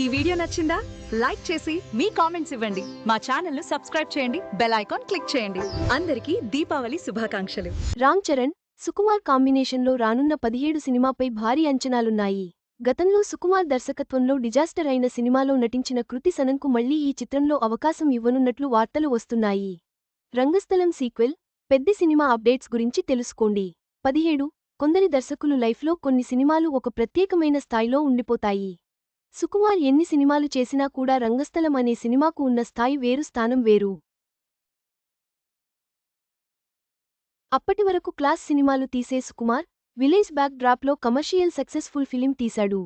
ఈ వీడియో నచ్చిందా? లైక్ చేసి మీ కామెంట్స్ ఇవ్వండి. మా ఛానల్ను సబ్స్క్రైబ్ చేయండి. బెల్ ఐకాన్ క్లిక్ చేయండి. అందరికీ దీపావళి శుభాకాంక్షలు. రామ్ చరణ్ సుకుమార్ కాంబినేషన్లో రానున్న పదిహేడు సినిమాపై భారీ అంచనాలున్నాయి. గతంలో సుకుమార్ దర్శకత్వంలో డిజాస్టర్ అయిన సినిమాలో నటించిన కృతి సనన్కు మళ్ళీ ఈ చిత్రంలో అవకాశం ఇవ్వనున్నట్లు వార్తలు వస్తున్నాయి. రంగస్థలం సీక్వెల్ పెద్ద సినిమా అప్డేట్స్ గురించి తెలుసుకోండి. పదిహేడు కొందరి దర్శకులు లైఫ్లో కొన్ని సినిమాలు ఒక ప్రత్యేకమైన స్థాయిలో ఉండిపోతాయి. సుకుమార్ ఎన్ని సినిమాలు చేసినా కూడా రంగస్థలం అనే సినిమాకు ఉన్న స్థాయి వేరు స్థానం వేరు. అప్పటి వరకు క్లాస్ సినిమాలు తీసే సుకుమార్ విలేజ్ బ్యాక్ డ్రాప్లో కమర్షియల్ సక్సెస్ఫుల్ ఫిలిం తీశాడు.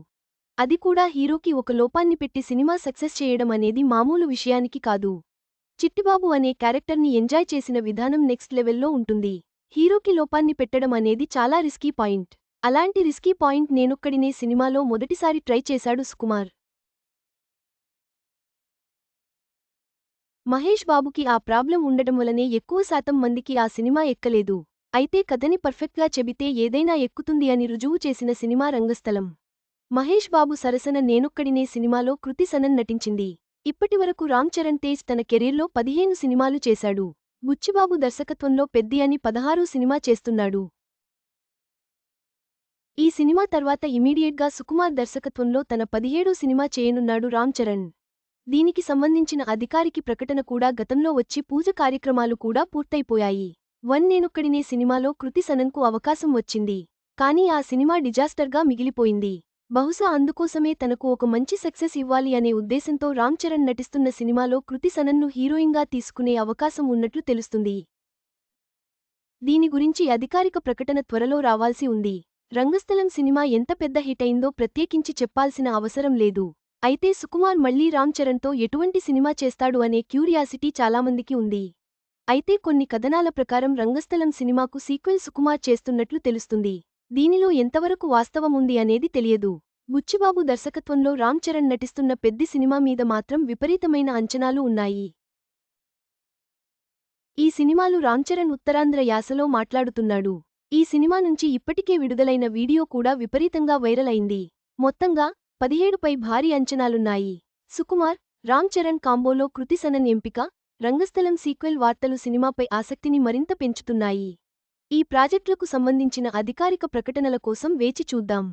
అది కూడా హీరోకి ఒక లోపాన్ని పెట్టి సినిమా సక్సెస్ చేయడం అనేది మామూలు విషయానికి కాదు. చిట్టిబాబు అనే క్యారెక్టర్ని ఎంజాయ్ చేసిన విధానం నెక్స్ట్ లెవెల్లో ఉంటుంది. హీరోకి లోపాన్ని పెట్టడం అనేది చాలా రిస్కీ పాయింట్. అలాంటి రిస్కీ పాయింట్ నేనొక్కడినే సినిమాలో మొదటిసారి ట్రై చేశాడు సుకుమార్. మహేష్ బాబుకి ఆ ప్రాబ్లం ఉండడం వలనే ఎక్కువ శాతం మందికి ఆ సినిమా ఎక్కలేదు. అయితే కథని పర్ఫెక్ట్గా చెబితే ఏదైనా ఎక్కుతుంది అని రుజువు చేసిన సినిమా రంగస్థలం. మహేష్ బాబు సరసన నేనొక్కడినే సినిమాలో కృతి సనన్ నటించింది. ఇప్పటివరకు రామ్ చరణ్ తేజ్ తన కెరీర్లో పదిహేను సినిమాలు చేశాడు. బుచ్చిబాబు దర్శకత్వంలో పెద్ది అని పదహారు సినిమా చేస్తున్నాడు. ఈ సినిమా తర్వాత ఇమీడియట్గా సుకుమార్ దర్శకత్వంలో తన పదిహేడో సినిమా చేయనున్నాడు రామ్ చరణ్. దీనికి సంబంధించిన అధికారికి ప్రకటన కూడా గతంలో వచ్చి పూజ కార్యక్రమాలు కూడా పూర్తయిపోయాయి. వన్ నేనొక్కడినే సినిమాలో కృతి సనన్కు అవకాశం వచ్చింది. కానీ ఆ సినిమా డిజాస్టర్గా మిగిలిపోయింది. బహుశా అందుకోసమే తనకు ఒక మంచి సక్సెస్ ఇవ్వాలి అనే ఉద్దేశంతో రామ్ చరణ్ నటిస్తున్న సినిమాలో కృతి సనన్ను హీరోయిన్గా తీసుకునే అవకాశం ఉన్నట్లు తెలుస్తుంది. దీని గురించి అధికారిక ప్రకటన త్వరలో రావాల్సి ఉంది. రంగస్థలం సినిమా ఎంత పెద్ద హిట్ అయిందో ప్రత్యేకించి చెప్పాల్సిన అవసరం లేదు. అయితే సుకుమార్ మళ్ళీ రామ్ చరణ్తో ఎటువంటి సినిమా చేస్తాడు అనే క్యూరియాసిటీ చాలామందికి ఉంది. అయితే కొన్ని కథనాల ప్రకారం రంగస్థలం సినిమాకు సీక్వెల్ సుకుమార్ చేస్తున్నట్లు తెలుస్తుంది. దీనిలో ఎంతవరకు వాస్తవముంది అనేది తెలియదు. బుచ్చిబాబు దర్శకత్వంలో రామ్ చరణ్ నటిస్తున్న పెద్ది సినిమా మీద మాత్రం విపరీతమైన అంచనాలు ఉన్నాయి. ఈ సినిమాలు రామ్ చరణ్ ఉత్తరాంధ్ర యాసలో మాట్లాడుతున్నాడు. ఈ సినిమా నుంచి ఇప్పటికే విడుదలైన వీడియో కూడా విపరీతంగా వైరల్ అయింది. మొత్తంగా పదిహేడుపై భారీ అంచనాలున్నాయి. సుకుమార్ రామ్ చరణ్ కాంబోలో కృతిసనన్ ఎంపిక రంగస్థలం సీక్వెల్ వార్తలు సినిమాపై ఆసక్తిని మరింత పెంచుతున్నాయి. ఈ ప్రాజెక్టులకు సంబంధించిన అధికారిక ప్రకటనల కోసం వేచి చూద్దాం.